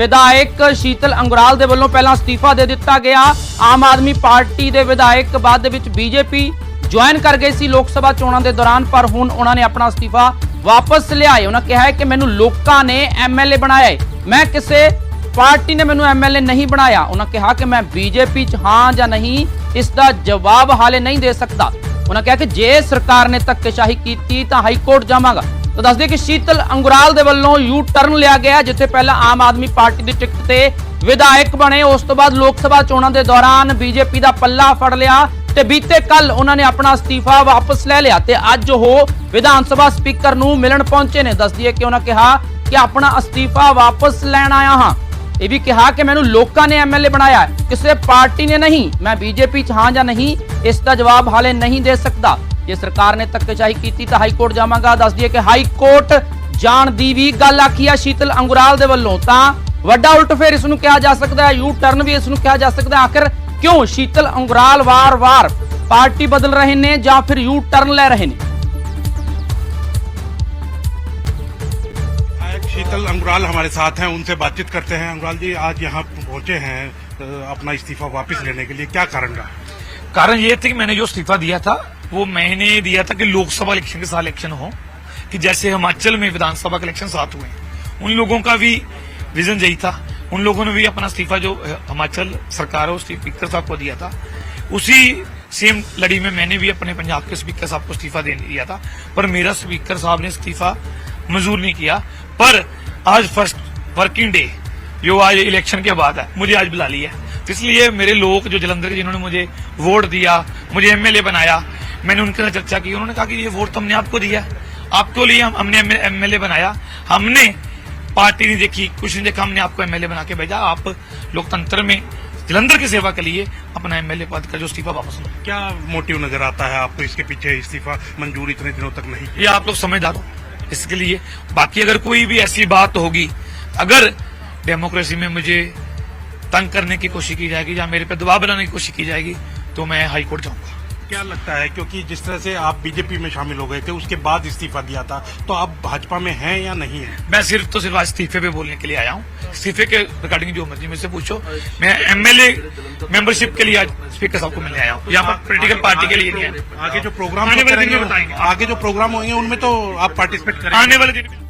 ਵਿਧਾਇਕ ਸ਼ੀਤਲ ਅੰਗਰਾਲ ਦੇ ਵੱਲੋਂ ਪਹਿਲਾਂ ਅਸਤੀਫਾ ਦੇ ਦਿੱਤਾ ਗਿਆ। ਆਮ ਆਦਮੀ ਪਾਰਟੀ ਦੇ ਵਿਧਾਇਕ ਬਾਅਦ ਦੇ ਵਿੱਚ ਬੀਜੇਪੀ ਜੁਆਇਨ ਕਰ ਗਏ ਸੀ ਲੋਕ ਸਭਾ ਚੋਣਾਂ ਦੇ ਦੌਰਾਨ, ਪਰ ਹੁਣ ਉਹਨਾਂ ਨੇ ਆਪਣਾ ਅਸਤੀਫਾ ਵਾਪਸ ਲਿਆਏ ਉਹਨਾਂ ਕਿਹਾ ਹੈ ਕਿ ਮੈਨੂੰ ਲੋਕਾਂ ਨੇ ਐਮਐਲਏ ਬਣਾਇਆ ਹੈ। ਮੈਂ ਕਿਸੇ ਪਾਰਟੀ ਨੇ ਮੈਨੂੰ ਐਮਐਲਏ ਨਹੀਂ ਬਣਾਇਆ। ਉਹਨਾਂ ਕਿਹਾ ਕਿ ਮੈਂ ਬੀਜੇਪੀ ਚ ਹਾਂ ਜਾਂ ਨਹੀਂ, ਇਸ ਦਾ ਜਵਾਬ ਹਾਲੇ ਨਹੀਂ ਦੇ ਸਕਦਾ। ਉਹਨਾਂ ਕਿਹਾ ਕਿ ਜੇ ਸਰਕਾਰ ਨੇ ਧੱਕੇਸ਼ਾਹੀ ਕੀਤੀ ਤਾਂ ਹਾਈ ਕੋਰਟ ਜਾਵਾਂਗਾ। ਤਾਂ ਦੱਸਦੇ ਕਿ ਸ਼ੀਤਲ ਅੰਗੁਰਾਲ ਦੇ ਵੱਲੋਂ ਯੂ ਟਰਨ ਲਿਆ ਗਿਆ, ਜਿੱਥੇ ਪਹਿਲਾਂ ਆਮ ਆਦਮੀ ਪਾਰਟੀ ਦੀ ਟਿਕਟ ਤੇ ਵਿਧਾਇਕ ਬਣੇ। ਉਸ ਤੋਂ ਬਾਅਦ ਲੋਕ ਸਭਾ ਚੋਣਾਂ ਦੇ ਦੌਰਾਨ ਬੀਜੇਪੀ ਦਾ ਪੱਲਾ ਫੜ ਲਿਆ ਤੇ ਬੀਤੇ ਕੱਲ ਉਹਨਾਂ ਨੇ ਆਪਣਾ ਅਸਤੀਫਾ ਵਾਪਸ ਲੈ ਲਿਆ ਤੇ ਅੱਜ ਉਹ ਵਿਧਾਨ ਸਭਾ ਸਪੀਕਰ ਨੂੰ ਮਿਲਣ ਪਹੁੰਚੇ ਨੇ। ਦੱਸਦੀ ਹੈ ਕਿ ਉਹਨਾਂ ਕਿਹਾ ਕਿ ਆਪਣਾ ਅਸਤੀਫਾ ਵਾਪਸ ਲੈਣ ਆਇਆ ਹਾਂ। ਇਹ ਵੀ ਕਿਹਾ ਕਿ ਮੈਨੂੰ ਲੋਕਾਂ ਨੇ ਐਮਐਲਏ ਬਣਾਇਆ ਕਿਸੇ ਪਾਰਟੀ ਨੇ ਨਹੀਂ, ਮੈਂ ਬੀਜੇਪੀ ਚ ਹਾਂ ਜਾਂ ਨਹੀਂ, ਇਸ ਦਾ ਜਵਾਬ ਹਾਲੇ ਨਹੀਂ ਦੇ ਸਕਦਾ। ਜੇ ਸਰਕਾਰ ਨੇ ਧੱਕੇਸ਼ਾਹੀ ਕੀਤੀ ਤਾਂ ਹਾਈ ਕੋਰਟ ਜਾਵਾਂਗਾ ਦੱਸ ਦਈਏ ਕਿ ਹਾਈ ਕੋਰਟ ਜਾਣ ਦੀ ਵੀ ਗੱਲ ਆਖੀ ਆ ਸ਼ੀਤਲ ਅੰਗੁਰਾਲ ਦੇ ਵੱਲੋਂ ਤਾਂ ਵੱਡਾ ਉਲਟ ਫੇਰ ਇਸ ਨੂੰ ਕਿਹਾ ਜਾ ਸਕਦਾ ਹੈ ਯੂ ਟਰਨ ਵੀ ਇਸ ਨੂੰ ਕਿਹਾ ਜਾ ਸਕਦਾ ਹੈ ਆਖਿਰ ਕਿਉਂ ਸ਼ੀਤਲ ਅੰਗੁਰਾਲ ਵਾਰ-ਵਾਰ ਪਾਰਟੀ ਬਦਲ ਰਹੇ ਨੇ ਜਾਂ ਫਿਰ ਯੂ ਟਰਨ ਲੈ ਰਹੇ ਨੇ विधायक शीतल अंगुराल हमारे साथ हैं उनसे बातचीत करते हैं अंगुराल जी आज यहाँ पहुंचे हैं अ, अपना इस्तीफा वापस लेने के लिए क्या कारण रहा कारण ये था कि मैंने जो इस्तीफा दिया था वो मैंने दिया था कि लोकसभा इलेक्शन के साथ इलेक्शन हो, कि जैसे हिमाचल में विधानसभा के इलेक्शन साथ हुए उन लोगों का भी विजन यही था। उन लोगों ने भी अपना इस्तीफा जो हिमाचल सरकार है, उसके स्पीकर साहब को दिया था। उसी सेम लड़ी में मैंने भी अपने पंजाब के स्पीकर साहब को इस्तीफा दे दिया था। पर मेरा स्पीकर साहब ने इस्तीफा मंजूर नहीं किया। पर आज फ़र्स्ट वर्किंग डे, जो आज इलेक्शन के बाद है, मुझे आज बुला लिया तो इसलिए मेरे लोग, जो जलंधर के जिन्होंने मुझे वोट दिया, मुझे एमएलए बनाया मैंने उनके साथ चर्चा की उन्होंने कहा कि ये वोट तो हमने आपको दिया। आपको लिए हम, हमने एमएलए बनाया। हमने पार्टी नहीं देखी कुछ नहीं देखा हमने आपको एमएलए बना के भेजा। आप लोकतंत्र में जलंधर की सेवा के लिए अपना एमएलए पद का जो इस्तीफा वापस लो क्या मोटिव नज़र आता है आपको इसके पीछे इस्तीफा मंजूर इतने दिनों तक नहीं ये आप लोग समझदार हो। इसके लिए बाकी अगर कोई भी ऐसी बात होगी अगर डेमोक्रेसी में मुझे तंग करने की कोशिश की जाएगी या मेरे पे दबाव बनाने की कोशिश की जाएगी तो मैं हाईकोर्ट जाऊँगा। क्या लगता है क्योंकि जिस तरह से आप बीजेपी में शामिल हो गए थे उसके बाद इस्तीफा दिया था तो आप भाजपा में हैं या नहीं है मैं सिर्फ तो सिर्फ आज इस्तीफे पे बोलने के लिए आया हूँ इस्तीफे के रिगार्डिंग जो मर्जी मुझसे पूछो मैं एमएलए मेंबरशिप के लिए आज स्पीकर साहब को मिलने आया हूँ यहाँ पर पोलिटिकल पार्टी के लिए नहीं आया आगे जो प्रोग्राम आने जो वाले दिन करेंगे में बताएंगे। आगे जो प्रोग्राम होंगे उनमें तो आप पार्टिसिपेट करेंगे आने वाले दिन में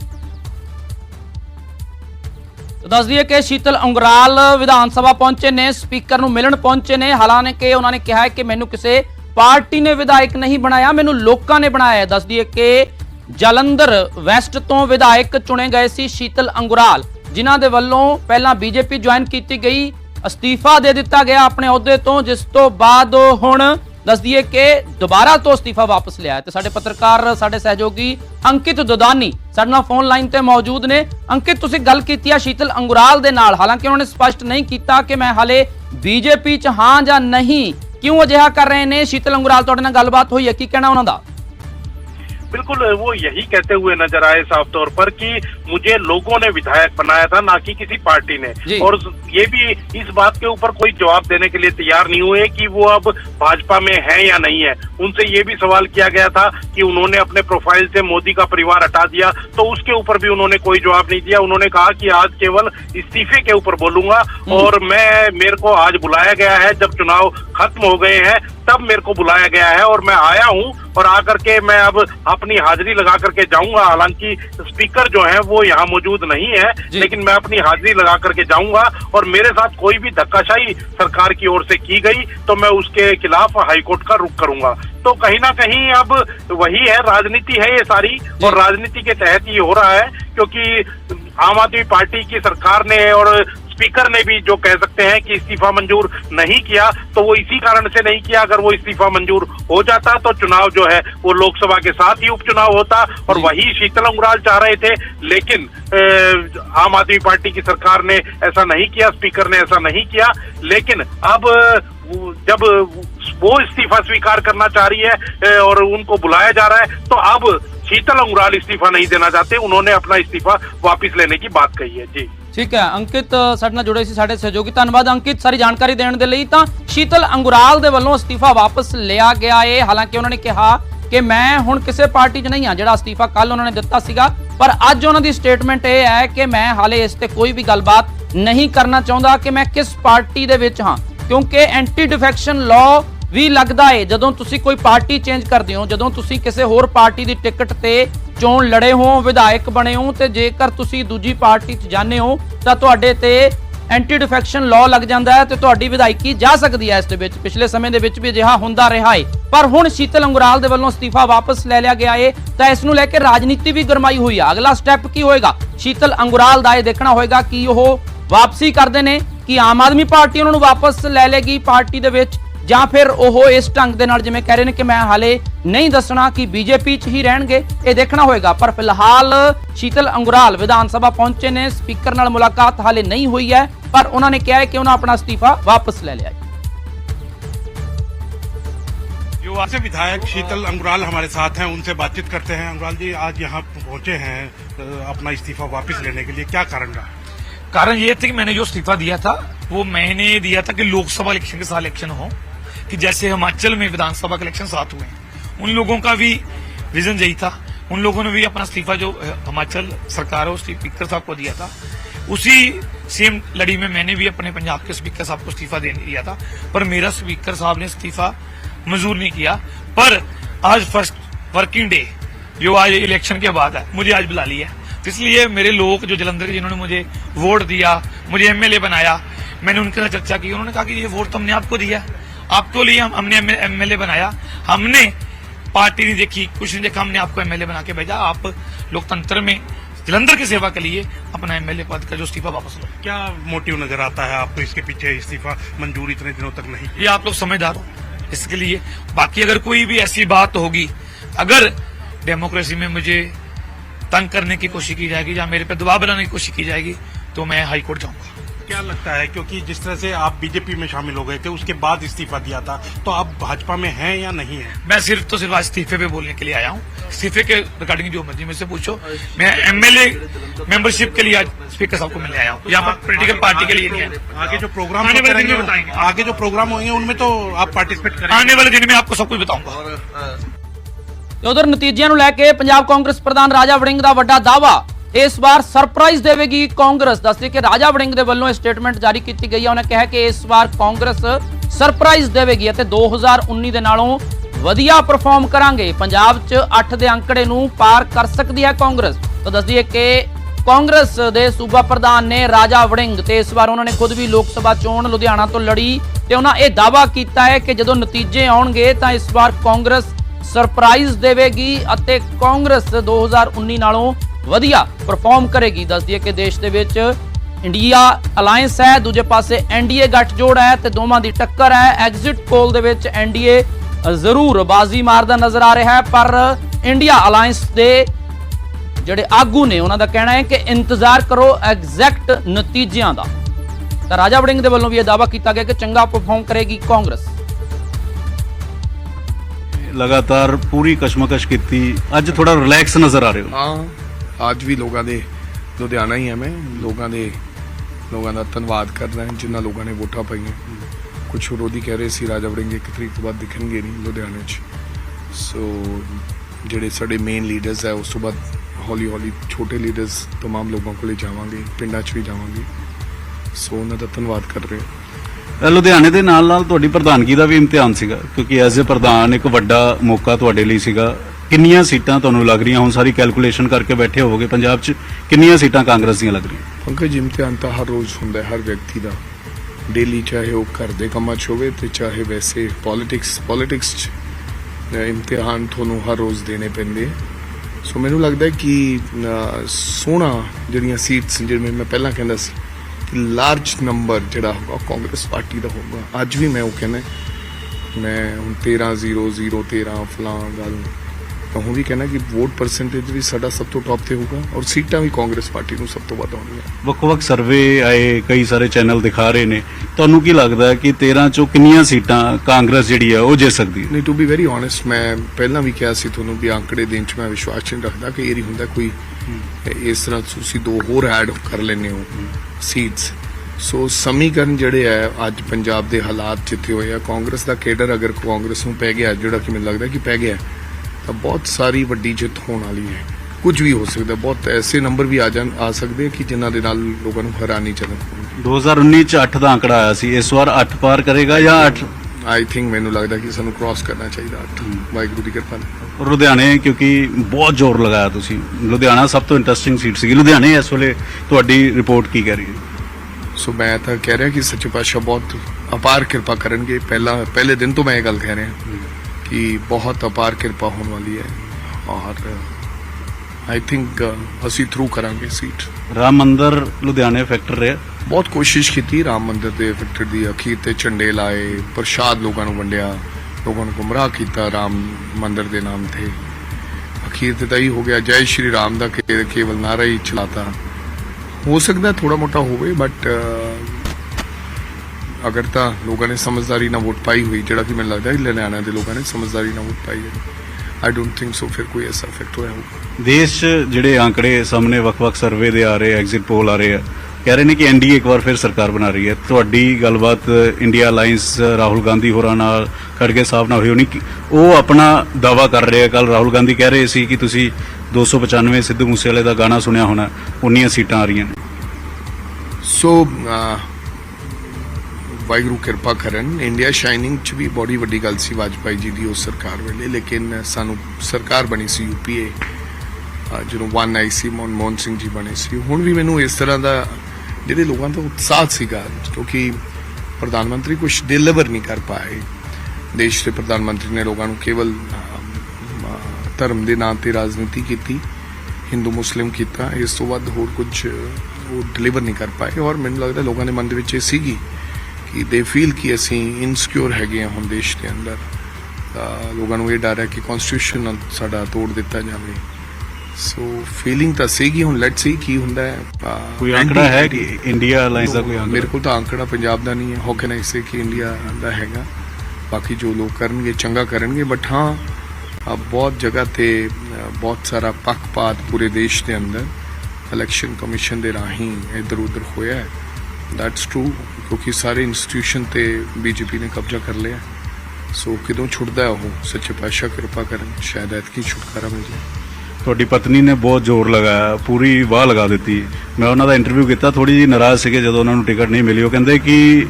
ਤਾਂ ਦੱਸ ਦਈਏ ਕਿ ਸ਼ੀਤਲ ਅੰਗਰਾਲ ਵਿਧਾਨ ਸਭਾ ਪਹੁੰਚੇ ਨੇ ਸਪੀਕਰ ਨੂੰ ਮਿਲਣ ਪਹੁੰਚੇ ਨੇ ਹਾਲਾਂਕਿ ਉਹਨਾਂ ਨੇ ਕਿਹਾ ਹੈ ਕਿ ਮੈਨੂੰ ਕਿਸੇ ਪਾਰਟੀ ਨੇ ਵਿਧਾਇਕ ਨਹੀਂ ਬਣਾਇਆ, ਮੈਨੂੰ ਲੋਕਾਂ ਨੇ ਬਣਾਇਆ। ਹੈ ਦੱਸ ਦਈਏ ਕਿ ਜਲੰਧਰ ਵੈਸਟ ਤੋਂ ਵਿਧਾਇਕ ਚੁਣੇ ਗਏ ਸੀ ਸ਼ੀਤਲ ਅੰਗੁਰਾਲ, ਜਿਨ੍ਹਾਂ ਦੇ ਵੱਲੋਂ ਪਹਿਲਾਂ ਬੀਜੇਪੀ ਜੁਆਇਨ ਕੀਤੀ ਗਈ। ਅਸਤੀਫਾ ਦੇ ਦਿੱਤਾ ਗਿਆ ਆਪਣੇ ਅਹੁਦੇ ਤੋਂ, ਜਿਸ ਤੋਂ ਬਾਅਦ ਹੁਣ ਦੱਸ ਦਈਏ ਕਿ ਦੁਬਾਰਾ ਤੋਂ ਅਸਤੀਫਾ ਵਾਪਸ ਲਿਆ ਤੇ ਸਾਡੇ ਪੱਤਰਕਾਰ, ਸਾਡੇ ਸਹਿਯੋਗੀ ਅੰਕਿਤ ਦੁਦਾਨੀ ਸਾਡੇ ਨਾਲ ਫੋਨ ਲਾਈਨ ਤੇ ਮੌਜੂਦ ਨੇ। ਅੰਕਿਤ, ਤੁਸੀਂ ਗੱਲ ਕੀਤੀ ਆ ਸ਼ੀਤਲ ਅੰਗੁਰਾਲ ਦੇ ਨਾਲ। ਹਾਲਾਂਕਿ ਉਹਨਾਂ ਨੇ ਸਪਸ਼ਟ ਨਹੀਂ ਕੀਤਾ ਕਿ ਮੈਂ ਹਾਲੇ ਬੀਜੇਪੀ ਚ ਹਾਂ ਜਾਂ ਨਹੀਂ। ਕਿਉਂ ਅਜਿਹਾ ਕਰ ਰਹੇ ਨੇ? ਸ਼ੀਤਲ ਅੰਗੁਰਾਲ ਤੁਹਾਡੇ ਨਾਲ ਗੱਲਬਾਤ ਹੋਈ ਹੈ, ਕੀ ਕਹਿਣਾ ਉਹਨਾਂ ਦਾ? बिल्कुल वो यही कहते हुए नज़र आए साफ़ तौर पर कि मुझे लोगों ने विधायक बनाया था ना कि किसी पार्टी ने। और ये भी इस बात के ऊपर कोई जवाब देने के लिए तैयार नहीं हुए कि वो अब भाजपा में है या नहीं है। उनसे ये भी सवाल किया गया था कि उन्होंने अपने प्रोफ़ाइल से मोदी का परिवार हटा दिया तो उसके ऊपर भी उन्होंने कोई जवाब नहीं दिया। उन्होंने कहा कि आज केवल इस्तीफे के ऊपर बोलूँगा और मैं मेरे को आज बुलाया गया है जब चुनाव खत्म हो गए हैं तब मेरे को बुलाया गया है और मैं आया हूँ और आकर के मैं अब अपनी हाजिरी लगा करके जाऊँगा। हालाँकि स्पीकर जो है वो यहाँ मौजूद नहीं है लेकिन मैं अपनी हाजिरी लगा करके जाऊँगा और मेरे साथ कोई भी धक्काशाही सरकार की ओर से की गई तो मैं उसके खिलाफ हाईकोर्ट का रुख करूँगा। तो कहीं ना कहीं अब वही है राजनीति है ये सारी और राजनीति के तहत ये हो रहा है क्योंकि आम आदमी पार्टी की सरकार ने और स्पीकर ने भी जो कह सकते हैं कि इस्तीफा मंजूर नहीं किया तो वो इसी कारण से नहीं किया। अगर वो इस्तीफा मंजूर हो जाता तो चुनाव जो है वो लोकसभा के साथ ही उपचुनाव होता और वही शीतल अंगुराल चाह रहे थे। लेकिन आम आदमी पार्टी की सरकार ने ऐसा नहीं किया स्पीकर ने ऐसा नहीं किया। लेकिन अब जब वो इस्तीफा स्वीकार करना चाह रही है और उनको बुलाया जा रहा है तो अब शीतल अंगुराल इस्तीफा नहीं देना चाहते। उन्होंने अपना इस्तीफा वापस लेने की बात कही है। जी। ਠੀਕ ਹੈ, ਅੰਕਿਤ ਸਾਡੇ ਨਾਲ ਜੁੜੇ ਸੀ, ਸਾਡੇ ਸਹਿਯੋਗੀ। ਧੰਨਵਾਦ ਅੰਕਿਤ, ਸਾਰੀ ਜਾਣਕਾਰੀ ਦੇਣ ਦੇ ਲਈ ਤਾਂ ਸ਼ੀਤਲ ਅੰਗੁਰਾਲ ਦੇ ਵੱਲੋਂ ਅਸਤੀਫਾ ਵਾਪਸ ਲਿਆ ਗਿਆ ਏ। ਹਾਲਾਂਕਿ ਉਹਨਾਂ ਨੇ ਕਿਹਾ ਕਿ ਮੈਂ ਹੁਣ ਕਿਸੇ ਪਾਰਟੀ 'ਚ ਨਹੀਂ ਹਾਂ, ਜਿਹੜਾ ਅਸਤੀਫਾ ਕੱਲ ਉਹਨਾਂ ਨੇ ਦਿੱਤਾ ਸੀਗਾ। ਪਰ ਅੱਜ ਉਹਨਾਂ ਦੀ ਸਟੇਟਮੈਂਟ ਇਹ ਹੈ ਕਿ ਮੈਂ ਹਾਲੇ ਇਸ ਤੇ ਕੋਈ ਵੀ ਗੱਲਬਾਤ ਨਹੀਂ ਕਰਨਾ ਚਾਹੁੰਦਾ ਕਿ ਮੈਂ ਕਿਸ ਪਾਰਟੀ ਦੇ ਵਿੱਚ ਹਾਂ, ਕਿਉਂਕਿ ਐਂਟੀ ਡਿਫੈਕਸ਼ਨ ਲਾਅ ਵੀ ਲੱਗਦਾ ਏ, ਜਦੋਂ ਤੁਸੀਂ ਕੋਈ ਪਾਰਟੀ ਚੇਂਜ ਕਰਦੇ ਹੋ, ਜਦੋਂ ਤੁਸੀਂ ਕਿਸੇ ਹੋਰ ਪਾਰਟੀ ਦੀ ਟਿਕਟ ਤੇ ਚੋਣ ਲੜੇ ਹੋ, ਵਿਧਾਇਕ ਬਣੇ ਹੋ, ਤੇ ਜੇਕਰ ਤੁਸੀਂ ਦੂਜੀ ਪਾਰਟੀ 'ਚ ਜਾਂਦੇ ਹੋ, ਤਾਂ ਤੁਹਾਡੇ ਤੇ ਐਂਟੀ ਡਿਫੈਕਸ਼ਨ ਲਾਅ ਲੱਗ ਜਾਂਦਾ ਹੈ ਤੇ ਤੁਹਾਡੀ ਵਿਧਾਇਕੀ ਜਾ ਸਕਦੀ ਹੈ ਇਸ ਦੇ ਵਿੱਚ। ਪਿਛਲੇ ਸਮੇਂ ਦੇ ਵਿੱਚ ਵੀ ਅਜਿਹਾ ਹੁੰਦਾ ਰਿਹਾ ਏ। ਪਰ ਹੁਣ ਸ਼ੀਤਲ ਅੰਗੁਰਾਲ ਦੇ ਵੱਲੋਂ ਅਸਤੀਫਾ ਵਾਪਸ ਲੈ ਲਿਆ ਗਿਆ ਏ, ਤਾਂ ਇਸ ਨੂੰ ਲੈ ਕੇ ਰਾਜਨੀਤੀ ਵੀ ਗਰਮਾਈ ਹੋਈ ਆ। ਅਗਲਾ ਸਟੈਪ ਕੀ ਹੋਏਗਾ? ਸ਼ੀਤਲ ਅੰਗੁਰਾਲ ਦਾ ਇਹ ਦੇਖਣਾ ਹੋਏਗਾ ਕਿ ਉਹ ਵਾਪਸੀ ਕਰਦੇ ਨੇ, ਕਿ ਆਮ ਆਦਮੀ ਪਾਰਟੀ ਉਹਨਾਂ ਨੂੰ ਵਾਪਸ ਲੈ ਲੇਗੀ ਪਾਰਟੀ ਦੇ ਵਿੱਚ। ਜਾਂ ਫਿਰ ਉਹ ਇਸ ਢੰਗ ਦੇ ਨਾਲ ਜਿਵੇਂ ਕਹਿ ਰਹੇ ਨੇ ਕਿ ਮੈਂ ਹਾਲੇ ਨਹੀਂ ਦੱਸਣਾ ਕਿ ਬੀਜੇਪੀ 'ਚ ਹੀ ਰਹਿਣਗੇ ਇਹ ਦੇਖਣਾ ਹੋਏਗਾ ਪਰ ਫਿਲਹਾਲ ਸ਼ੀਤਲ ਅੰਗੁਰਾਲ ਵਿਧਾਨ ਸਭਾ ਪਹੁੰਚੇ ਨੇ ਸਪੀਕਰ ਨਾਲ ਮੁਲਾਕਾਤ ਹਾਲੇ ਨਹੀਂ ਹੋਈ ਹੈ ਪਰ ਉਹਨਾਂ ਨੇ ਕਿਹਾ ਹੈ ਕਿ ਉਹਨਾਂ ਆਪਣਾ ਅਸਤੀਫਾ ਵਾਪਸ ਲੈ ਲਿਆ ਹੈ जो आज से विधायक शीतल अंगुराल हमारे साथ हैं उनसे बातचीत करते हैं अंगुराल जी आज यहाँ पहुंचे हैं अ, अपना इस्तीफा वापस लेने के लिए क्या कारण रहा कारण ये था कि मैंने जो इस्तीफा दिया था वो मैंने दिया था कि लोकसभा इलेक्शन के साथ इलेक्शन हो कि जैसे हिमाचल में विधानसभा के इलेक्शन साथ हुए उन लोगों का भी विजन यही था। उन लोगों ने भी अपना इस्तीफा जो हिमाचल सरकार है स्पीकर साहब को दिया था। उसी सेम लड़ी में मैंने भी अपने पंजाब के स्पीकर साहब को इस्तीफा दे दिया था, पर मेरा स्पीकर साहब ने इस्तीफा मंजूर नहीं किया। पर आज फ़र्स्ट वर्किंग डे जो आज इलेक्शन के बाद है, मुझे आज बुला लिया तो इसलिए मेरे लोग जो जलंधर के, जिन्होंने मुझे वोट दिया, मुझे एमएलए बनाया, मैंने उनके साथ चर्चा की, उन्होंने कहा कि ये वोट तो हमने आपको दिया आपको लिए हम हमने एमएलए बनाया। हमने पार्टी नहीं देखी कुछ नहीं देखा हमने आपको एमएलए बना के भेजा। आप लोकतंत्र में जलंधर की सेवा के लिए अपना एमएलए पद का जो इस्तीफा वापस लो। क्या मोटिव नज़र आता है आपको इसके पीछे इस्तीफा मंजूर इतने दिनों तक नहीं? ये आप लोग समझदार हो इसके लिए। बाकी अगर कोई भी ऐसी बात होगी अगर डेमोक्रेसी में मुझे तंग करने की कोशिश की जाएगी या मेरे पे दबाव बनाने की कोशिश की जाएगी तो मैं हाईकोर्ट जाऊँगा। क्या लगता है क्योंकि जिस तरह से आप बीजेपी में शामिल हो गए थे उसके बाद इस्तीफा दिया था तो आप भाजपा में हैं या नहीं है मैं सिर्फ तो सिर्फ आज इस्तीफे पे बोलने के लिए आया हूँ इस्तीफे के रिगार्डिंग जो मर्जी मुझसे पूछो मैं एमएलए मेंबरशिप के लिए आज स्पीकर साहब को मिलने आया हूँ यहाँ पर पोलिटिकल पार्टी के लिए नहीं आया आगे जो प्रोग्राम आने वाले होते दिन में रहेंगे, बताएंगे। आगे जो प्रोग्राम होंगे उनमें तो आप पार्टिसिपेट करेंगे आने वाले दिन में आपको सब कुछ बताऊंगा ਤੇ ਉਧਰ ਨਤੀਜਿਆਂ ਨੂੰ ਲੈ ਕੇ ਪੰਜਾਬ ਕਾਂਗਰਸ ਪ੍ਰਧਾਨ ਰਾਜਾ ਵੜਿੰਗ ਦਾ ਵੱਡਾ ਦਾਵਾ ਇਸ ਵਾਰ ਸਰਪ੍ਰਾਈਜ਼ ਦੇਵੇਗੀ ਕਾਂਗਰਸ। ਦੱਸਦੇ ਕਿ ਰਾਜਾ ਵੜਿੰਗ ਦੇ ਵੱਲੋਂ ਇਹ ਸਟੇਟਮੈਂਟ ਜਾਰੀ ਕੀਤੀ ਗਈ ਹੈ ਉਹਨੇ ਕਿਹਾ ਕਿ ਇਸ ਵਾਰ ਕਾਂਗਰਸ ਸਰਪ੍ਰਾਈਜ਼ ਦੇਵੇਗੀ ਅਤੇ 2019 ਦੇ ਨਾਲੋਂ ਵਧੀਆ ਪਰਫਾਰਮ ਕਰਾਂਗੇ। ਪੰਜਾਬ 'ਚ 8 ਦੇ ਅੰਕੜੇ ਨੂੰ ਪਾਰ ਕਰ ਸਕਦੀ ਹੈ ਕਾਂਗਰਸ। ਤਾਂ ਦੱਸਦੀ ਹੈ ਕਿ ਕਾਂਗਰਸ ਦੇ ਸੂਬਾ ਪ੍ਰਧਾਨ ਨੇ ਰਾਜਾ ਵੜਿੰਗ ਤੇ ਇਸ ਵਾਰ ਉਹਨਾਂ ਨੇ ਖੁਦ ਵੀ ਲੋਕ ਸਭਾ ਚੋਣ ਲੁਧਿਆਣਾ ਤੋਂ ਲੜੀ ਤੇ ਉਹਨਾਂ ਇਹ ਦਾਵਾ ਕੀਤਾ ਹੈ ਕਿ ਜਦੋਂ ਨਤੀਜੇ ਆਉਣਗੇ ਤਾਂ ਇਸ ਵਾਰ ਕਾਂਗਰਸ ਸਰਪ੍ਰਾਈਜ਼ ਦੇਵੇਗੀ ਅਤੇ ਕਾਂਗਰਸ 2019 ਨਾਲੋਂ ਵਧੀਆ ਪਰਫਾਰਮ ਕਰੇਗੀ ਦੱਸਦੀ ਹੈ ਕਿ ਦੇਸ਼ ਦੇ ਵਿੱਚ ਇੰਡੀਆ ਅਲਾਈਅੰਸ ਹੈ ਦੂਜੇ ਪਾਸੇ ਐਨਡੀਏ ਗੱਠਜੋੜ ਹੈ ਤੇ ਦੋਵਾਂ ਦੀ ਟੱਕਰ ਹੈ। ਐਗਜ਼ਿਟ ਪੋਲ ਦੇ ਵਿੱਚ ਐਨਡੀਏ ਜ਼ਰੂਰ ਬਾਜ਼ੀ ਮਾਰਦਾ ਨਜ਼ਰ ਆ ਰਿਹਾ ਹੈ ਪਰ ਇੰਡੀਆ ਅਲਾਈਅੰਸ ਦੇ ਜਿਹੜੇ ਆਗੂ ਨੇ ਉਹਨਾਂ ਦਾ ਕਹਿਣਾ ਹੈ ਕਿ ਇੰਤਜ਼ਾਰ ਕਰੋ ਐਗਜ਼ੈਕਟ ਨਤੀਜਿਆਂ ਦਾ। ਤਾਂ ਰਾਜਾ ਵੜਿੰਗ ਦੇ ਵੱਲੋਂ ਵੀ ਇਹ ਦਾਅਵਾ ਕੀਤਾ ਗਿਆ ਕਿ ਚੰਗਾ ਪਰਫਾਰਮ ਕਰੇਗੀ ਕਾਂਗਰਸ। ਲਗਾਤਾਰ ਪੂਰੀ ਕਸ਼ਮਕਸ਼ ਕੀਤੀ ਅੱਜ ਥੋੜਾ ਰਿਲੈਕਸ ਨਜ਼ਰ ਆ ਰਹੇ ਹੋ। ਹਾਂ। ਅੱਜ ਵੀ ਲੋਕਾਂ ਦੇ ਲੁਧਿਆਣਾ ਹੀ ਐ ਮੈਂ ਲੋਕਾਂ ਦੇ ਲੋਕਾਂ ਦਾ ਧੰਨਵਾਦ ਕਰਦਾ ਹਾਂ ਜਿਨ੍ਹਾਂ ਲੋਕਾਂ ਨੇ ਵੋਟਾਂ ਪਾਈਆਂ ਕੁਝ ਵਿਰੋਧੀ ਕਹਿ ਰਹੇ ਸੀ ਰਾਜਾ ਵੜਿੰਗ ਇੱਕ ਤਰੀਕ ਤੋਂ ਬਾਅਦ ਦਿਖਣਗੇ ਨਹੀਂ ਲੁਧਿਆਣੇ 'ਚ ਸੋ ਜਿਹੜੇ ਸਾਡੇ ਮੇਨ ਲੀਡਰਸ ਹੈ ਉਸ ਤੋਂ ਬਾਅਦ ਹੌਲੀ ਹੌਲੀ ਛੋਟੇ ਲੀਡਰਸ तमाम ਲੋਕਾਂ ਕੋਲੇ ਜਾਵਾਂਗੇ ਪਿੰਡਾਂ 'ਚ ਵੀ ਜਾਵਾਂਗੇ ਸੋ ਉਹਨਾਂ ਦਾ ਧੰਨਵਾਦ ਕਰ ਰਹੇ ਹਾਂ ਅ, ਲੁਧਿਆਣੇ ਦੇ ਨਾਲ ਨਾਲ ਤੁਹਾਡੀ ਪ੍ਰਧਾਨਗੀ ਦਾ ਵੀ ਇਮਤਿਹਾਨ ਸੀਗਾ ਕਿਉਂਕਿ ਐਜ਼ ਅ ਪ੍ਰਧਾਨ ਇੱਕ ਵੱਡਾ ਮੌਕਾ ਤੁਹਾਡੇ ਲਈ ਸੀਗਾ ਕਿੰਨੀਆਂ ਸੀਟਾਂ ਤੁਹਾਨੂੰ ਲੱਗ ਰਹੀਆਂ? ਹੁਣ ਸਾਰੀ ਕੈਲਕੂਲੇਸ਼ਨ ਕਰਕੇ ਬੈਠੇ ਹੋਵੋਗੇ ਪੰਜਾਬ 'ਚ, ਕਿੰਨੀਆਂ ਸੀਟਾਂ ਕਾਂਗਰਸ ਦੀਆਂ ਲੱਗ ਰਹੀਆਂ? ਪੰਕਜ ਇਮਤਿਹਾਨ ਤਾਂ ਹਰ ਰੋਜ਼ ਹੁੰਦਾ ਹੈ, ਹਰ ਵਿਅਕਤੀ ਦਾ। ਡੇਲੀ ਚਾਹੇ ਉਹ ਘਰ ਦੇ ਕੰਮਾਂ 'ਚ ਹੋਵੇ ਤੇ ਚਾਹੇ ਵੈਸੇ ਪੋਲਿਟਿਕਸ ਪੋਲਿਟਿਕਸ 'ਚ ਇਮਤਿਹਾਨ ਤੁਹਾਨੂੰ ਹਰ ਰੋਜ਼ ਦੇਣੇ ਪੈਂਦੇ। ਹੈ। ਸੋ ਮੈਨੂੰ ਲੱਗਦਾ ਹੈ ਕਿ ਸੋਹਣਾ ਜਿਹੜੀਆਂ ਸੀਟਸ ਜਿਵੇਂ ਮੈਂ ਪਹਿਲਾਂ ਕਹਿੰਦਾ ਸੀ ਕਿ ਲਾਰਜ ਨੰਬਰ ਜਿਹੜਾ ਹੋਗਾ ਕਾਂਗਰਸ ਪਾਰਟੀ ਦਾ ਹੋਊਗਾ। ਅੱਜ ਵੀ ਮੈਂ ਉਹ ਕਹਿੰਦਾ, ਮੈਂ ਹੁਣ 13 0 0 13 ਫਲਾਂ ਗੱਲ ਤਾਂ ਹੁਣ ਵੀ ਕਹਿੰਦਾ ਕਿ ਵੋਟ ਪਰਸੈਂਟੇਜ ਵੀ ਸਾਡਾ ਸਭ ਤੋਂ ਟੌਪ ਤੇ ਹੋਊਗਾ ਔਰ ਸੀਟਾਂ ਵੀ ਕਾਂਗਰਸ ਪਾਰਟੀ ਨੂੰ ਸਭ ਤੋਂ ਵੱਧ ਆਉਣਗੀਆਂ। ਵੱਖ-ਵੱਖ ਸਰਵੇ ਆਏ ਕਈ ਸਾਰੇ ਚੈਨਲ ਦਿਖਾ ਰਹੇ ਨੇ। ਤੁਹਾਨੂੰ ਕੀ ਲੱਗਦਾ ਕਿ 13 ਚੋਂ ਕਿੰਨੀਆਂ ਸੀਟਾਂ ਕਾਂਗਰਸ ਜਿਹੜੀ ਹੈ ਉਹ ਜਿੱਤ ਸਕਦੀ ਹੈ? ਨਹੀਂ ਟੂ ਬੀ ਵੈਰੀ ਓਨੈਸਟ ਮੈਂ ਪਹਿਲਾਂ ਵੀ ਕਿਹਾ ਸੀ ਤੁਹਾਨੂੰ ਵੀ ਅੰਕੜੇ ਦੇਣ ਚ ਮੈਂ ਵਿਸ਼ਵਾਸ ਨਹੀਂ ਰੱਖਦਾ ਕਿ ਇਹ ਨਹੀਂ ਹੁੰਦਾ ਕੋਈ ਇਸ ਤਰ੍ਹਾਂ ਤੁਸੀਂ ਦੋ ਹੋਰ ਐਡ ਕਰ ਲੈਨੇ ਹੋ ਸੀਟਸ ਸੋ ਸਮੀਕਰਨ ਜਿਹੜੇ ਆ ਅੱਜ ਪੰਜਾਬ ਦੇ ਹਾਲਾਤ ਜਿੱਥੇ ਹੋਏ ਆ ਕਾਂਗਰਸ ਦਾ ਕੇਡਰ ਅਗਰ ਕਾਂਗਰਸ ਨੂੰ ਪੈ ਗਿਆ ਜਿਹੜਾ ਕਿ ਮੈਨੂੰ ਲੱਗਦਾ ਕਿ ਪੈ ਗਿਆ ਤਾਂ ਬਹੁਤ ਸਾਰੀ ਵੱਡੀ ਜਿੱਤ ਹੋਣ ਵਾਲੀ ਹੈ। ਕੁਝ ਵੀ ਹੋ ਸਕਦਾ ਬਹੁਤ ਐਸੇ ਨੰਬਰ ਵੀ ਆ ਜਾਣ ਆ ਸਕਦੇ ਕਿ ਜਿਨ੍ਹਾਂ ਦੇ ਨਾਲ ਲੋਕਾਂ ਨੂੰ ਹੈਰਾਨੀ ਚਲਣ 2019 ਚ 8 ਦਾ ਅੰਕੜਾ ਆਇਆ ਸੀ ਇਸ ਵਾਰ 8 ਪਾਰ ਕਰੇਗਾ ਜਾਂ 8 ਆਈ ਥਿੰਕ ਮੈਨੂੰ ਲੱਗਦਾ ਕਿ ਸਾਨੂੰ ਕ੍ਰਾਸ ਕਰਨਾ ਚਾਹੀਦਾ ਅੱਠ। ਵਾਹਿਗੁਰੂ ਦੀ ਕਿਰਪਾ ਨਾਲ। ਲੁਧਿਆਣੇ ਕਿਉਂਕਿ ਬਹੁਤ ਜ਼ੋਰ ਲਗਾਇਆ ਤੁਸੀਂ। ਲੁਧਿਆਣਾ ਸਭ ਤੋਂ ਇੰਟਰਸਟਿੰਗ ਸੀਟ ਸੀਗੀ। ਲੁਧਿਆਣੇ ਇਸ ਵੇਲੇ ਤੁਹਾਡੀ ਰਿਪੋਰਟ ਕੀ ਕਹਿ ਰਹੀ ਹੈ? ਸੋ ਮੈਂ ਤਾਂ ਕਹਿ ਰਿਹਾ ਕਿ ਸੱਚੇ ਪਾਤਸ਼ਾਹ ਬਹੁਤ ਅਪਾਰ ਕਿਰਪਾ ਕਰਨਗੇ। ਪਹਿਲਾ ਪਹਿਲੇ ਦਿਨ ਤੋਂ ਮੈਂ ਇਹ ਗੱਲ ਕਹਿ ਰਿਹਾ। ਕਿ ਬਹੁਤ ਅਪਾਰ ਕਿਰਪਾ ਹੋਣ ਵਾਲੀ ਹੈ। ਔਰ ਆਈ ਥਿੰਕ ਅਸੀਂ ਥਰੂ ਕਰਾਂਗੇ ਸੀਟ ਰਾਮ ਮੰਦਰ ਲੁਧਿਆਣੇ ਫੈਕਟਰ ਰਿਹਾ। ਬਹੁਤ ਕੋਸ਼ਿਸ਼ ਕੀਤੀ ਰਾਮ ਮੰਦਿਰ ਦੇ ਫੈਕਟਰ ਦੀ। ਅਖੀਰ ਤੇ ਝੰਡੇ ਲਾਏ ਪ੍ਰਸ਼ਾਦ ਲੋਕਾਂ ਨੂੰ ਵੰਡਿਆ ਲੋਕਾਂ ਨੂੰ ਗੁੰਮਰਾਹ ਕੀਤਾ ਰਾਮ ਮੰਦਿਰ ਦੇ ਨਾਮ ਤੇ। ਅਖੀਰ ਤੇ ਤਾਂ ਹੀ ਹੋ ਗਿਆ ਜੈ ਸ਼੍ਰੀ ਰਾਮ ਦਾ ਕੇਵਲ ਨਾਰਾ ਹੀ ਚਲਾਤਾ। ਹੋ ਸਕਦਾ ਥੋੜਾ ਮੋਟਾ ਹੋਵੇ ਬਟ ਅਗਰ ਤਾਂ ਲੋਕਾਂ ਨੇ ਸਮਝਦਾਰੀ ਨਾਲ ਵੋਟ ਪਾਈ ਹੋਈ ਜਿਹੜਾ ਕਿ ਮੈਨੂੰ ਲੱਗਦਾ ਹੈ ਲੁਧਿਆਣਾ ਦੇ ਲੋਕਾਂ ਨੇ ਸਮਝਦਾਰੀ ਨਾਲ ਵੋਟ ਪਾਈ ਹੈ। ਆਈ ਡੋਨਟ ਥਿੰਕ ਸੋ ਫਿਰ ਕੋਈ ਐਸਾ ਇਫੈਕਟ ਹੋਇਆ ਹੋਊਗਾ। ਦੇਸ਼ ਜਿਹੜੇ ਆંકੜੇ ਸਾਹਮਣੇ ਵੱਖ-ਵੱਖ ਸਰਵੇ ਦੇ ਆ ਰਹੇ ਐਗਜ਼ਿਟ ਪੋਲ ਆ ਰਹੇ ਆ ਕਹਿ ਰਹੇ ਨੇ ਕਿ ਐਨਡੀਏ ਇੱਕ ਵਾਰ ਫਿਰ ਸਰਕਾਰ ਬਣਾ ਰਹੀ ਹੈ। ਤੁਹਾਡੀ ਗੱਲਬਾਤ ਇੰਡੀਆ ਅਲਾਈਅੰਸ ਰਾਹੁਲ ਗਾਂਧੀ ਹੋਰਾਂ ਨਾਲ ਖੜਗੇ ਸਾਹਿਬ ਨਾਲ ਹੋਈ ਹੋਣੀ ਉਹ ਆਪਣਾ ਦਾਵਾ ਕਰ ਰਹੇ ਆ। ਕੱਲ ਰਾਹੁਲ ਗਾਂਧੀ ਕਹਿ ਰਹੇ ਸੀ ਕਿ ਤੁਸੀਂ 295 ਸਿੱਧੂ ਮੂਸੇਵਾਲੇ ਦਾ ਗਾਣਾ ਸੁਣਿਆ ਹੋਣਾ ਉਨੀਆਂ ਸੀਟਾਂ ਆ ਰਹੀਆਂ ਨੇ। ਸੋ ਵਾਹਿਗੁਰੂ ਕਿਰਪਾ ਕਰਨ। ਇੰਡੀਆ ਸ਼ਾਈਨਿੰਗ ਚ ਵੀ ਬੜੀ ਵੱਡੀ ਗੱਲ ਸੀ ਵਾਜਪਾਈ ਜੀ ਦੀ ਉਸ ਸਰਕਾਰ ਵੇਲੇ, ਲੇਕਿਨ ਸਾਨੂੰ ਸਰਕਾਰ ਬਣੀ ਸੀ ਯੂਪੀਏ ਜਦੋਂ ਵਨ ਆਈ ਸੀ ਮਨਮੋਹਨ ਸਿੰਘ ਜੀ ਬਣੇ ਸੀ। ਹੁਣ ਵੀ ਮੈਨੂੰ ਇਸ ਤਰ੍ਹਾਂ ਦਾ ਜਿਹੜੇ ਲੋਕਾਂ ਦਾ ਉਤਸ਼ਾਹ ਸੀਗਾ, ਕਿਉਂਕਿ ਪ੍ਰਧਾਨ ਮੰਤਰੀ ਕੁਝ ਡਿਲੀਵਰ ਨਹੀਂ ਕਰ ਪਾਏ। ਦੇਸ਼ ਦੇ ਪ੍ਰਧਾਨ ਮੰਤਰੀ ਨੇ ਲੋਕਾਂ ਨੂੰ ਕੇਵਲ ਧਰਮ ਦੇ ਨਾਂ ਤੇ ਰਾਜਨੀਤੀ ਕੀਤੀ, ਹਿੰਦੂ ਮੁਸਲਿਮ ਕੀਤਾ, ਇਸ ਤੋਂ ਵੱਧ ਹੋਰ ਕੁਝ ਉਹ ਡਿਲੀਵਰ ਨਹੀਂ ਕਰ ਪਾਏ। ਔਰ ਮੈਨੂੰ ਲੱਗਦਾ ਲੋਕਾਂ ਦੇ ਮਨ ਦੇ ਵਿੱਚ ਇਹ ਸੀਗੀ ਕਿ ਦੇ ਫੀਲ ਕਿ ਅਸੀਂ ਇਨਸਿਕਿਉਰ ਹੈਗੇ ਹਾਂ ਹੁਣ ਦੇਸ਼ ਦੇ ਅੰਦਰ ਤਾਂ ਲੋਕਾਂ ਨੂੰ ਇਹ ਡਰ ਹੈ ਕਿ ਕਨਸਟੀਟਿਊਸ਼ਨ ਸਾਡਾ ਤੋੜ ਦਿੱਤਾ ਜਾਵੇ। ਸੋ ਫੀਲਿੰਗ ਤਾਂ ਸੀਗੀ ਹੁਣ ਲੈਟਸ ਸੀ ਕੀ ਹੁੰਦਾ ਹੈ। ਕੋਈ ਆંકੜਾ ਹੈ ਕਿ ਇੰਡੀਆ ਅਲਾਈਅੰਸ ਦਾ ਕੋਈ ਮੇਰੇ ਆંકੜਾ ਕੋਲ ਤਾਂ ਅੰਕੜਾ ਪੰਜਾਬ ਦਾ ਨਹੀਂ ਹੈ। ਹਾਊ ਕੈਨ ਆਈ ਸੇ ਕਿ ਇੰਡੀਆ ਦਾ ਹੈਗਾ? ਬਾਕੀ ਜੋ ਲੋਕ ਕਰਨਗੇ ਚੰਗਾ ਕਰਨਗੇ। ਬਟ ਹਾਂ ਬਹੁਤ ਜਗ੍ਹਾ ਤੇ ਬਹੁਤ ਸਾਰਾ ਪੱਖਪਾਤ ਪੂਰੇ ਦੇਸ਼ ਦੇ ਅੰਦਰ ਇਲੈਕਸ਼ਨ ਕਮਿਸ਼ਨ ਦੇ ਰਾਹੀਂ ਇਧਰ ਉਧਰ ਹੋਇਆ ਹੈ। ਦੈਟਸ ਟਰੂ ਕਿਉਂਕਿ ਸਾਰੇ ਇੰਸਟੀਟਿਊਸ਼ਨ ਤੇ ਬੀਜੇਪੀ ਨੇ ਕਬਜ਼ਾ ਕਰ ਲਿਆ। ਸੋ ਕਿਦੋਂ ਛੁੱਟਦਾ ਉਹ? ਸੱਚੇ ਪਾਤਸ਼ਾਹ ਕਿਰਪਾ ਕਰਨ, ਸ਼ਾਇਦ ਐਤਕੀ ਛੁਟਕਾਰਾ ਮਿਲ ਜਾਏ। ਤੁਹਾਡੀ ਪਤਨੀ ਨੇ ਬਹੁਤ ਜ਼ੋਰ ਲਗਾਇਆ, ਪੂਰੀ ਵਾਹ ਲਗਾ ਦਿੱਤੀ। ਮੈਂ ਉਹਨਾਂ ਦਾ ਇੰਟਰਵਿਊ ਕੀਤਾ ਥੋੜੀ ਜਿਹੀ ਨਾਰਾਜ਼ ਸੀਗੇ ਜਦੋਂ ਉਹਨਾਂ ਨੂੰ ਟਿਕਟ ਨਹੀਂ ਮਿਲੀ। ਉਹ ਕਹਿੰਦੇ ਕਿ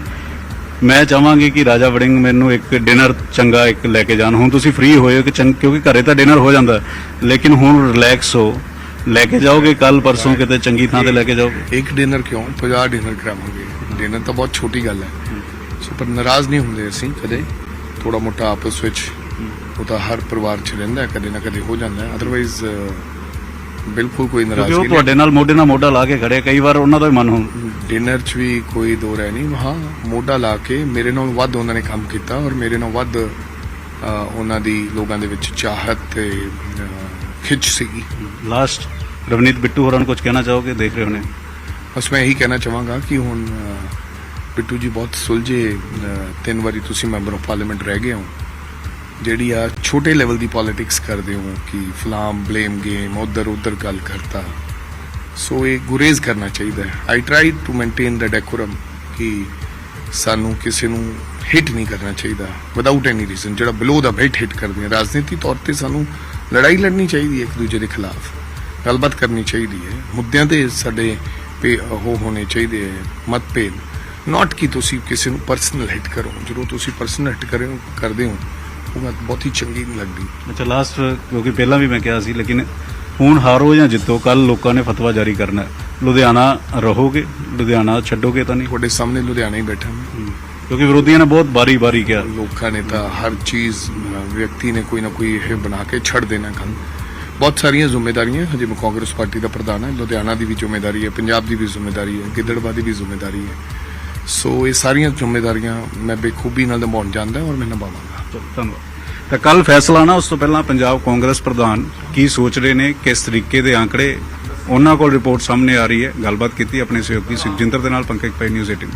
ਮੈਂ ਚਾਹਾਂਗੀ ਕਿ ਰਾਜਾ ਵੜਿੰਗ ਮੈਨੂੰ ਇੱਕ ਡਿਨਰ ਚੰਗਾ ਇੱਕ ਲੈ ਕੇ ਜਾਣ। ਹੁਣ ਤੁਸੀਂ ਫ੍ਰੀ ਹੋਏ ਹੋ ਕਿ ਚੰਗ ਕਿਉਂਕਿ ਘਰੇ ਤਾਂ ਡਿਨਰ ਹੋ ਜਾਂਦਾ। ਲੇਕਿਨ ਹੁਣ ਰਿਲੈਕਸ ਹੋ। ਲੈ ਕੇ ਜਾਓਗੇ? ਕੱਲ ਪਰਸੋਂ ਕਿਤੇ ਚੰਗੀ ਥਾਂ ਤੇ ਲੈ ਕੇ ਜਾਓਗੇ? ਇੱਕ ਡਿਨਰ ਕਿਉਂ? 50 ਡਿਨਰ ਕਰਾਵਾਂਗੇ। ਡਿਨਰ ਤਾਂ ਬਹੁਤ ਛੋਟੀ ਗੱਲ ਹੈ। ਸੋ ਪਰ ਨਾਰਾਜ਼ ਨਹੀਂ ਹੁੰਦੇ ਅਸੀਂ ਕਦੇ। ਥੋੜਾ ਮੋਟਾ ਆਪਸ ਵਿੱਚ ਉਹ ਤਾਂ ਹਰ ਪਰਿਵਾਰ 'ਚ ਰਹਿੰਦਾ ਕਦੇ ਨਾ ਕਦੇ ਹੋ ਜਾਂਦਾ ਹੈ। ਅਦਰਵਾਈਜ਼ ਬਿਲਕੁਲ ਕੋਈ ਨਾਰਾਜ਼ਗੀ ਨਹੀਂ। ਤੁਹਾਡੇ ਨਾਲ ਮੋਢੇ ਨਾਲ ਮੋਢਾ ਲਾ ਕੇ ਖੜੇ ਕਈ ਵਾਰ ਉਹਨਾਂ ਦਾ ਵੀ ਮਨ ਹੋ ਡਿਨਰ 'ਚ ਵੀ ਕੋਈ ਦੋ ਰਹਿ ਨਹੀਂ। ਹਾਂ ਮੋਢਾ ਲਾ ਕੇ ਮੇਰੇ ਨਾਲ ਵੱਧ ਉਹਨਾਂ ਨੇ ਕੰਮ ਕੀਤਾ ਔਰ ਮੇਰੇ ਨਾਲ ਵੱਧ ਉਹਨਾਂ ਦੀ ਲੋਕਾਂ ਦੇ ਵਿੱਚ ਚਾਹਤ ਤੇ ਖਿੱਚ ਸੀਗੀ। ਲਾਸਟ ਰਵਨੀਤ ਬਿੱਟੂ ਹੋਰਾਂ ਨੂੰ ਕੁਝ ਕਹਿਣਾ ਚਾਹੋਗੇ? ਦੇਖ ਰਹੇ ਹੋਣੇ ਬਸ ਮੈਂ ਇਹੀ ਕਹਿਣਾ ਚਾਹਾਂਗਾ ਕਿ ਹੁਣ ਬਿੱਟੂ ਜੀ ਬਹੁਤ ਸੁਲਝੇ ਤਿੰਨ ਵਾਰੀ ਤੁਸੀਂ ਮੈਂਬਰ ਆਫ ਪਾਰਲੀਮੈਂਟ ਰਹਿ ਗਏ ਹੋ। ਜਿਹੜੀ ਆ ਛੋਟੇ ਲੈਵਲ ਦੀ ਪੋਲਿਟਿਕਸ ਕਰਦੇ ਹੋ ਕਿ ਫਲਾਮ ਬਲੇਮ ਗੇਮ ਉਧਰ ਉਧਰ ਗੱਲ ਕਰਤਾ। ਸੋ ਇਹ ਗੁਰੇਜ਼ ਕਰਨਾ ਚਾਹੀਦਾ ਹੈ। I try to maintain the decorum ਕਿ ਸਾਨੂੰ ਕਿਸੇ ਨੂੰ ਹਿੱਟ ਨਹੀਂ ਕਰਨਾ ਚਾਹੀਦਾ। ਵਿਦਆਊਟ ਐਨੀ ਰੀਜ਼ਨ ਜਿਹੜਾ ਬਿਲੋ ਦਾ ਬੈਟ ਹਿੱਟ ਕਰਦੇ ਆ। ਰਾਜਨੀਤੀ ਤੌਰ ਤੇ ਸਾਨੂੰ ਲੜਾਈ ਲੜਨੀ ਚਾਹੀਦੀ ਹੈ ਇੱਕ ਦੂਜੇ ਦੇ ਖਿਲਾਫ। ਗੱਲਬਾਤ ਕਰਨੀ ਚਾਹੀਦੀ ਹੈ। ਮੁੱਦਿਆਂ ਤੇ ਸਾਡੇ ਪੇ ਉਹ ਹੋਣੇ ਚਾਹੀਦੇ ਹੈ। ਮਤਭੇਦ। ਨਾਟ ਕਿ ਤੁਸੀਂ ਕਿਸੇ ਨੂੰ ਪਰਸਨਲ ਹਿੱਟ ਕਰੋ। ਜਦੋਂ ਤੁਸੀਂ ਪਰਸਨਲ ਹਿੱਟ ਕਰੇ ਕਰਦੇ ਹੋ ਉਹ ਗੱਲ ਬਹੁਤ ਹੀ ਚੰਗੀ ਨਹੀਂ ਲੱਗਦੀ। ਅੱਛਾ ਲਾਸਟ ਕਿਉਂਕਿ ਪਹਿਲਾਂ ਵੀ ਮੈਂ ਕਿਹਾ ਸੀ ਲੇਕਿਨ ਹੁਣ ਹਾਰੋ ਜਾਂ ਜਿੱਤੋ ਕੱਲ ਲੋਕਾਂ ਨੇ ਫਤਵਾ ਜਾਰੀ ਕਰਨਾ। ਲੁਧਿਆਣਾ ਰਹੋਗੇ? ਲੁਧਿਆਣਾ ਛੱਡੋਗੇ ਤਾਂ ਨਹੀਂ? ਤੁਹਾਡੇ ਸਾਹਮਣੇ ਲੁਧਿਆਣਾ ਹੀ ਬੈਠਾ ਮੈਂ। ਕਿਉਂਕਿ ਵਿਰੋਧੀਆਂ ਨੇ ਬਹੁਤ ਬਾਰੀ-ਬਾਰੀ ਕਿਹਾ। ਲੋਕਾਂ ਨੇ ਤਾਂ ਹਰ ਚੀਜ਼ ਵਿਅਕਤੀ ਨੇ ਕੋਈ ਨਾ ਕੋਈ ਇਹ ਬਣਾ ਕੇ ਛੱਡ ਦੇਣਾ ਕੰਮ। ਬਹੁਤ ਸਾਰੀਆਂ ਜ਼ਿੰਮੇਵਾਰੀਆਂ ਹਜੇ ਮੈਂ ਕਾਂਗਰਸ ਪਾਰਟੀ ਦਾ ਪ੍ਰਧਾਨ ਹਾਂ ਲੁਧਿਆਣਾ ਦੀ ਵੀ ਜ਼ਿੰਮੇਵਾਰੀ ਹੈ ਪੰਜਾਬ ਦੀ ਵੀ ਜ਼ਿੰਮੇਵਾਰੀ ਹੈ ਗਿੱਦੜਬਾਹ ਦੀ ਵੀ ਜ਼ਿੰਮੇਵਾਰੀ ਹੈ। ਸੋ ਇਹ ਸਾਰੀਆਂ ਜ਼ਿੰਮੇਵਾਰੀਆਂ ਮੈਂ ਬੇਖੂਬੀ ਨਾਲ ਨਿਭਾਉਣ ਜਾਂਦਾ ਔਰ ਮੈਂ ਨਿਭਾਵਾਂਗਾ। ਧੰਨਵਾਦ। ਤਾਂ ਕੱਲ ਫੈਸਲਾ ਨਾ ਉਸ ਤੋਂ ਪਹਿਲਾਂ ਪੰਜਾਬ ਕਾਂਗਰਸ ਪ੍ਰਧਾਨ ਕੀ ਸੋਚ ਰਹੇ ਨੇ ਕਿਸ ਤਰੀਕੇ ਦੇ ਆંકੜੇ ਉਹਨਾਂ ਕੋਲ ਰਿਪੋਰਟ ਸਾਹਮਣੇ ਆ ਰਹੀ ਹੈ। ਗੱਲਬਾਤ ਕੀਤੀ ਆਪਣੇ ਸਹਿਯੋਗੀ ਸੁਖਜਿੰਦਰ ਦੇ ਨਾਲ ਪੰਕਜ ਭਾਈ ਨਿਊਜ਼ 18